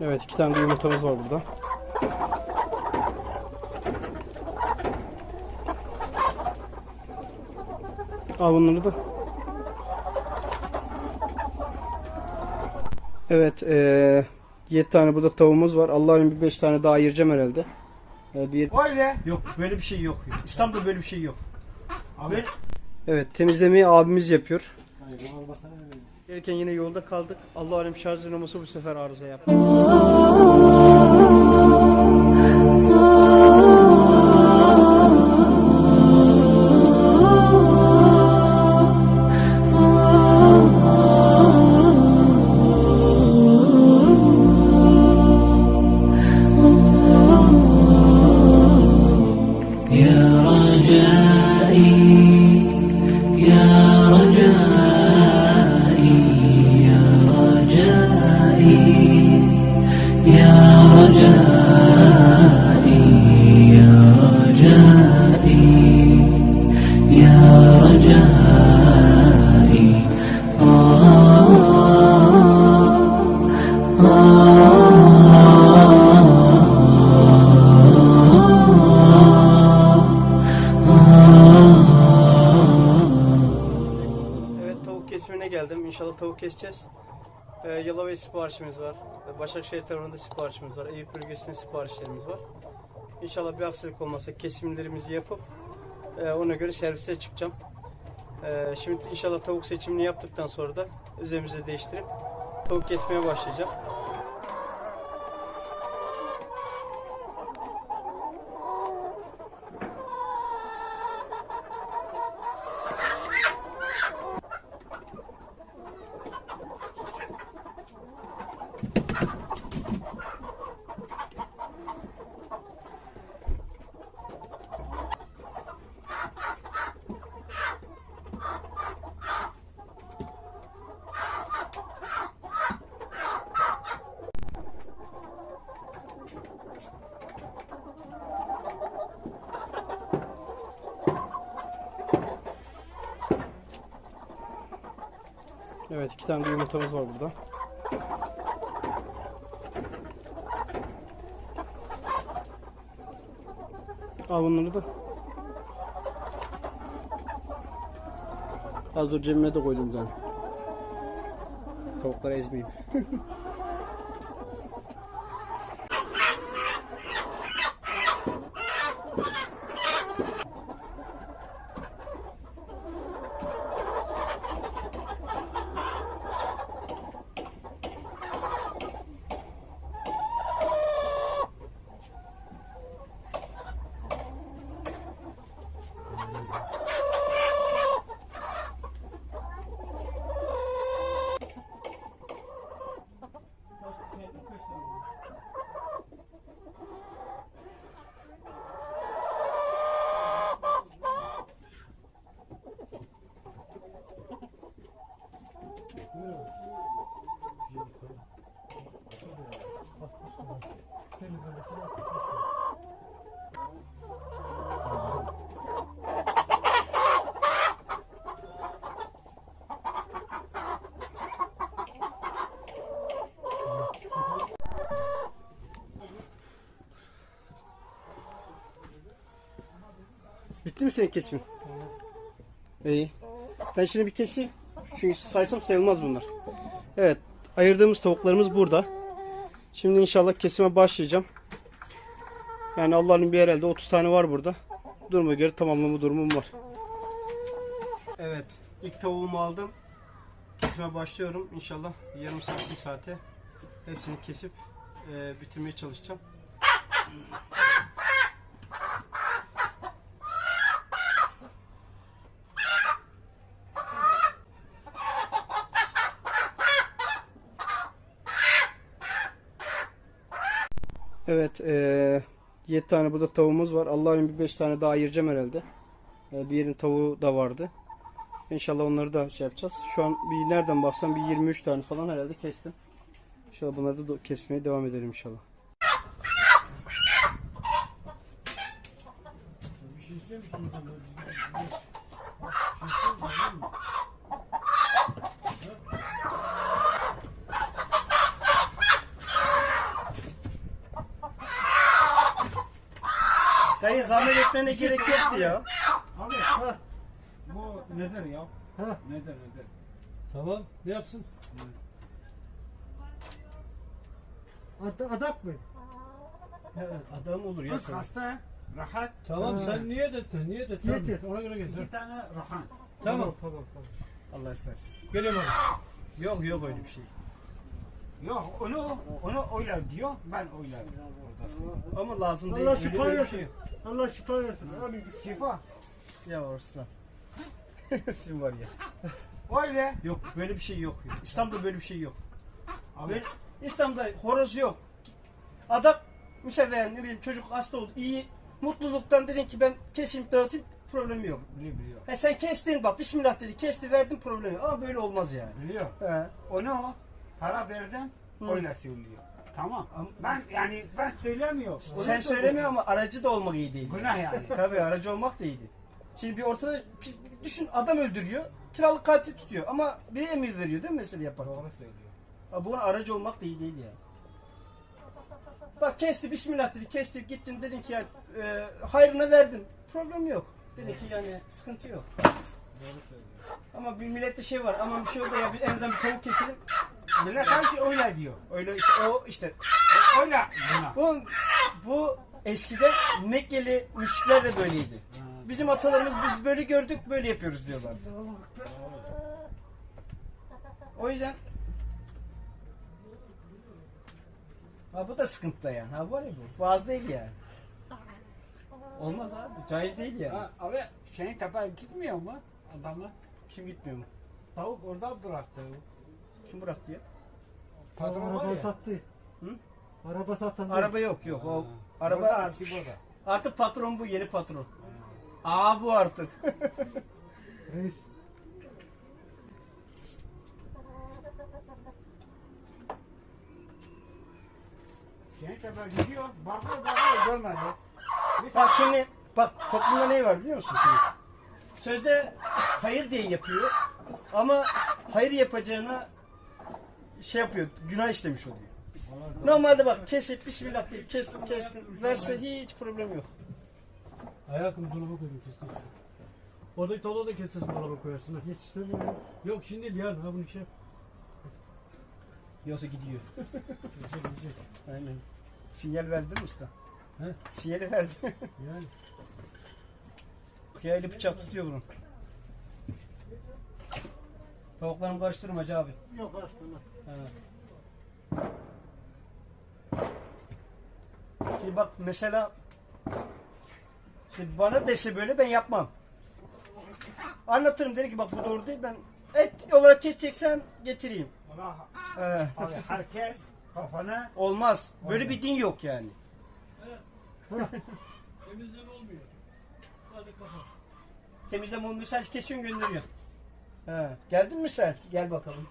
Evet iki tane de yumurtamız var burada. Al bunları da. Evet eee 7 tane burada tavuğumuz var. Allah'ın bir 5 tane daha ayıracağım herhalde. Ee, bir... Öyle. Yok böyle bir şey yok. İstanbul'da böyle bir şey yok. Abi. Evet temizlemeyi abimiz yapıyor. Gelirken yine yolda kaldık. Allah şarj dinamosu bu sefer arıza yaptı. İnşallah tavuk keseceğiz. Ee, Yalova'ya siparişimiz var. Ee, Başakşehir tarafında siparişimiz var. Eyüp bölgesinde siparişlerimiz var. İnşallah bir aksilik olmazsa kesimlerimizi yapıp e, ona göre servise çıkacağım. Ee, şimdi inşallah tavuk seçimini yaptıktan sonra da üzerimize değiştirip tavuk kesmeye başlayacağım. Evet iki tane de yumurtamız var burada. Al bunları da. Az dur cebime de koydum ben. Tavukları ezmeyeyim. Bitti mi senin kesimin? İyi. Ben şimdi bir keseyim. Çünkü saysam sayılmaz bunlar. Evet. Ayırdığımız tavuklarımız burada. Şimdi inşallah kesime başlayacağım. Yani Allah'ın bir herhalde 30 tane var burada. Duruma göre tamamlama durumum var. Evet. ilk tavuğumu aldım. Kesime başlıyorum. İnşallah yarım saat bir saate hepsini kesip e, bitirmeye çalışacağım. Evet, eee 7 tane burada tavuğumuz var. Allah'ın bir 5 tane daha ayıracağım herhalde. Eee, bir yerin tavuğu da vardı. İnşallah onları da şey yapacağız. Şu an bir nereden baksam bir 23 tane falan herhalde kestim. İnşallah bunları da kesmeye devam edelim inşallah. Dayı zahmet etmene gerek yoktu ya. Abi bu nedir ya? Ha. Nedir nedir? Tamam. Ne yapsın? Ad adak mı? Adam olur ya Kız sana. hasta, rahat. Tamam Ha. sen niyet et sen niyet et. Niyet et. Ona göre getir. İki tane rahat. Tamam. Tamam tamam. Allah istersin. Geliyorum abi. Yok yok öyle bir şey. Yok onu onu öyle diyor, ben öyle. Ama lazım değil. Allah şifa versin. şey. Allah şifa versin. Amin. Şifa. Ya Arslan. Sizin var ya. Öyle. Yok böyle bir şey yok. İstanbul'da böyle bir şey yok. Abi, Böyle, İstanbul'da horoz yok. Adam mesela ne bileyim çocuk hasta oldu. iyi mutluluktan dedin ki ben keseyim dağıtayım problemi yok. biliyor biliyor. He sen kestin bak bismillah dedi kesti verdin problemi. Ama böyle olmaz yani. Biliyor. He. Onu para verdim, öyle söylüyor. Tamam. Ama- Ben yani ben söylemiyorum. Sen söylemiyor ama aracı da olmak iyi değil. Günah yani. Tabii aracı olmak da iyiydi. Şimdi bir ortada pis- düşün adam öldürüyor. Kiralık katil tutuyor ama biri emir veriyor değil mi mesela yapar. Doğru söylüyor. Ama buna aracı olmak da iyi değil yani. Bak kesti bismillah dedi kesti gittin dedin ki ya e, hayrına verdin. Problem yok. Dedi ki yani sıkıntı yok. Doğru söylüyor. Ama bir millette şey var ama bir şey oldu ya bir, en azından bir tavuk keselim. Millet her şey öyle diyor. Öyle işte o işte Öyle günah. bu bu eskiden Mekkeli müşrikler de böyleydi. Bizim atalarımız biz böyle gördük böyle yapıyoruz diyorlar. O yüzden Ha bu da sıkıntı da yani. Ha var ya bu. Boğaz değil yani. Olmaz abi. Caiz değil yani. Ha, abi senin tepe gitmiyor mu adamı? Kim gitmiyor mu? Tavuk orada bıraktı. Kim bıraktı ya? Patron var Araba ya. sattı. Hı? Araba satan. Araba yok yok. O araba Burada burada. artık patron bu yeni patron. Aa bu artık. Reis. Senin tepe gidiyor. Bakıyor bakıyor görmedi. Bak şimdi bak toplumda ne var biliyor musun şimdi? Sözde hayır diye yapıyor ama hayır yapacağına şey yapıyor, günah işlemiş oluyor. Normalde bak kesip bismillah deyip kestin kestin verse hiç problem yok. Hayatım dolaba koydum kesin. Oradaki tavla da kesersin dolaba koyarsın ha. Geç istemiyorum. Yok şimdi değil yarın ha bunu şey yap. Yoksa gidiyor. Gidecek gidecek. Aynen. Sinyal verdin mi usta? He? Sinyali verdi. Yani. Kıyayla bıçak tutuyor bunu. Tavuklarımı karıştırma Hacı abi. Yok aslında. Evet. Şimdi bak mesela şimdi bana dese böyle ben yapmam. Anlatırım derim ki bak bu doğru değil ben et olarak keseceksen getireyim. Ona Ee, abi herkes kafana olmaz. Böyle bir din yok yani. Temizleme olmuyor. Sadece kafa. Temizleme olmuyor sadece kesiyorsun gönderiyorsun. He. Geldin mi sen? Gel bakalım.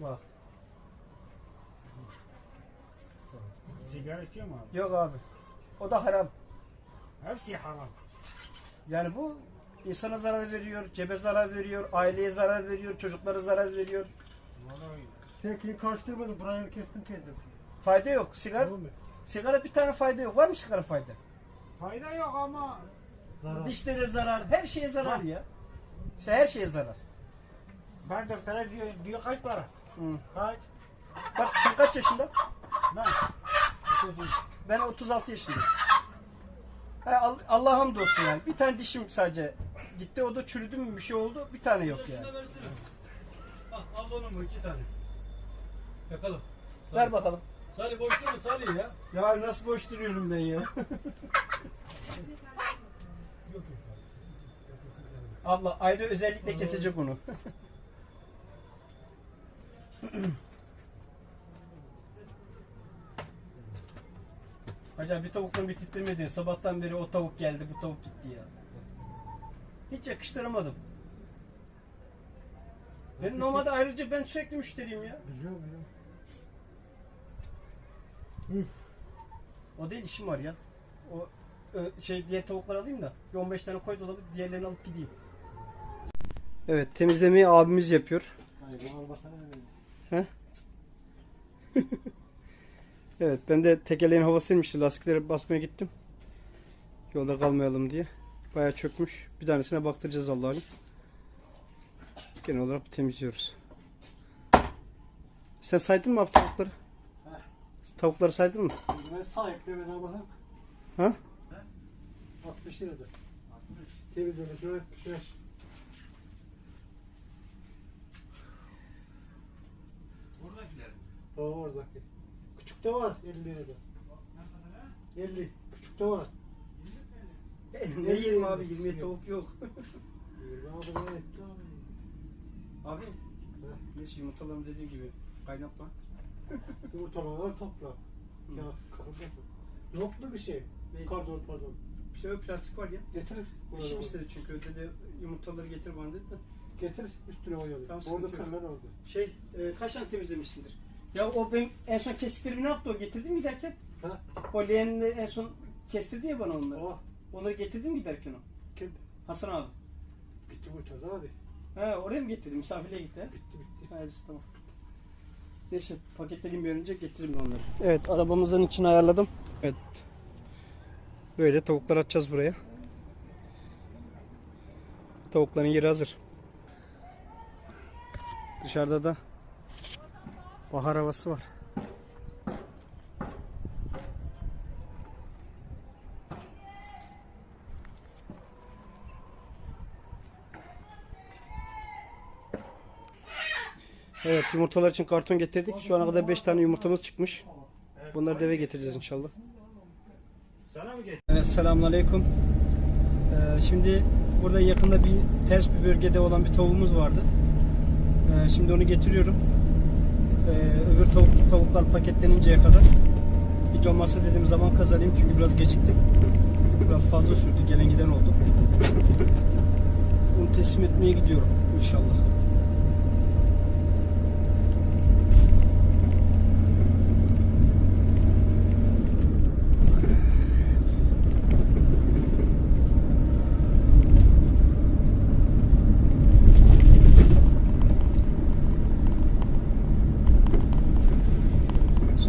Bak. sigara içiyor mu abi? Yok abi. O da haram. Hepsi haram. Yani bu insana zarar veriyor, cebe zarar veriyor, aileye zarar veriyor, çocuklara zarar veriyor. Vallahi Seninkini karıştırmadım. Burayı kestim kendim. Fayda yok. Sigara, sigara bir tane fayda yok. Var mı sigara fayda? fayda yok ama Zarar. Dişlere zarar, her şeye zarar ya. İşte her şeye zarar. ben doktora diyor, diyor kaç para? Hı. Kaç? Bak sen kaç yaşında? Ben. Ben 36 yaşındayım. Ha, Al- Allah'a hamdolsun yani. Bir tane dişim sadece gitti. O da çürüdü mü bir şey oldu. Bir tane yok yani. Al, al onu mu iki tane. Yakalım. Ver bakalım. Salih boş durma Salih ya. Ya nasıl boş duruyorum ben ya. Abla ayrı özellikle kesecek onu. Hocam bir tavuktan bir titremedin. Sabahtan beri o tavuk geldi, bu tavuk gitti ya. Hiç yakıştıramadım. Benim normalde ayrıca ben sürekli müşteriyim ya. Biliyorum biliyorum. O değil işim var ya. O ö, şey diğer tavuklar alayım da bir 15 tane koy dolabı diğerlerini alıp gideyim. Evet temizlemeyi abimiz yapıyor. Bakalım. Evet ben de tekerleğin havası inmişti. Lastikleri basmaya gittim. Yolda kalmayalım diye. Bayağı çökmüş. Bir tanesine baktıracağız Allah'ın. Genel olarak temizliyoruz. Sen saydın mı abi tavukları? Tavukları saydın mı? Ben sahiplemeden bakın. Ha? 60 lirada. 60. Temiz öyle şöyle 75. O oradaki. Küçük de var 50 lirada. 50. Küçük de var. ne yiyelim abi 20 tavuk yok. 20 abi ne etti abi. Abi. Neyse yumurtalarım dediğim gibi kaynatma. Yumurtaları topla. Ya kırılmasın. Yok mu bir şey? Ne? Pardon pardon. Bir şey plastik var ya. Getir. Eşim istedi çünkü dedi yumurtaları getir bana dedi de. Getir üstüne koyalım. Tamam, orada kırılan orada. Şey e, kaç tane temizlemişsindir? Ya o ben en son kestiklerimi ne yaptı o getirdi mi giderken? Ha? O leğenle en son kestirdi ya bana onları. Oh. Onları getirdim giderken o. Kim? Hasan abi. Gitti bu toz abi. Ha oraya mı getirdi? Misafirliğe gitti ha? Bitti bitti. Hayırlısı tamam. Neyse paketlediğim bir önce getiririm onları. Evet arabamızın içine ayarladım. Evet. Böyle tavuklar atacağız buraya. Tavukların yeri hazır. Dışarıda da bahar havası var. Evet yumurtalar için karton getirdik. Şu ana kadar 5 tane yumurtamız çıkmış. Bunları da eve getireceğiz inşallah. Evet selamünaleyküm. Ee, şimdi burada yakında bir ters bir bölgede olan bir tavuğumuz vardı. Ee, şimdi onu getiriyorum. Ee, öbür tavuk, tavuklar paketleninceye kadar. Hiç olmazsa dediğim zaman kazanayım çünkü biraz geciktim. Biraz fazla sürdü gelen giden oldu. Onu teslim etmeye gidiyorum inşallah.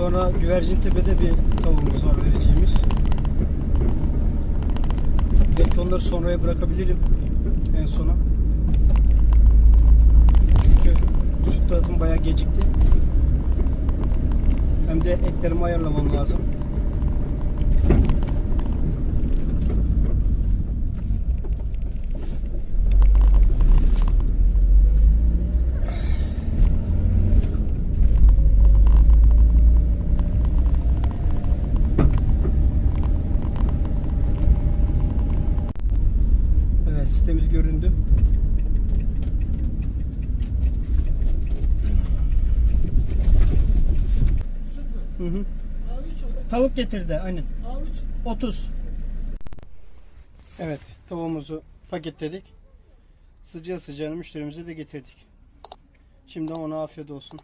Sonra Güvercintepe'de bir tavuğumuz var vereceğimiz. Belki onları sonraya bırakabilirim en sona. Çünkü süt dağıtım bayağı gecikti. Hem de eklerimi ayarlamam lazım. Evet sitemiz göründü. Hı hı. Tavuk getirdi aynen. 30. Evet tavuğumuzu paketledik. Sıcağı sıcağına müşterimize de getirdik. Şimdi ona afiyet olsun.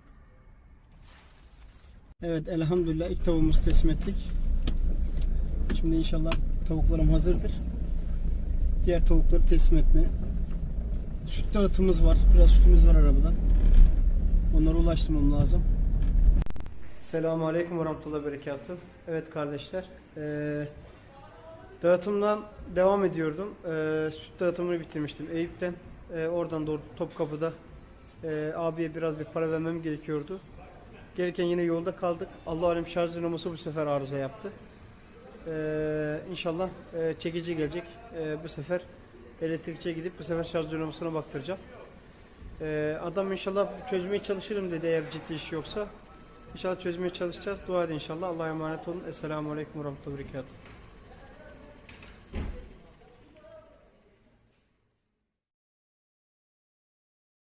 Evet elhamdülillah ilk tavuğumuzu teslim ettik. Şimdi inşallah tavuklarım hazırdır diğer tavukları teslim etmeye. Süt dağıtımız var. Biraz sütümüz var arabada. Onları ulaştırmam lazım. Selamun Aleyküm ve Rahmetullah Berekatü. Evet kardeşler. eee, dağıtımdan devam ediyordum. Eee, süt dağıtımını bitirmiştim Eyüp'ten. Eee, oradan doğru Topkapı'da eee, abiye biraz bir para vermem gerekiyordu. Gelirken yine yolda kaldık. Allah alem şarj dinamosu bu sefer arıza yaptı. Ee, inşallah e, çekici gelecek. Ee, bu sefer elektrikçiye gidip bu sefer şarj dinamosuna baktıracağım. Ee, adam inşallah çözmeye çalışırım dedi eğer ciddi iş yoksa. İnşallah çözmeye çalışacağız. Dua edin inşallah. Allah'a emanet olun. Esselamu Aleyküm ve Rahmetullahi.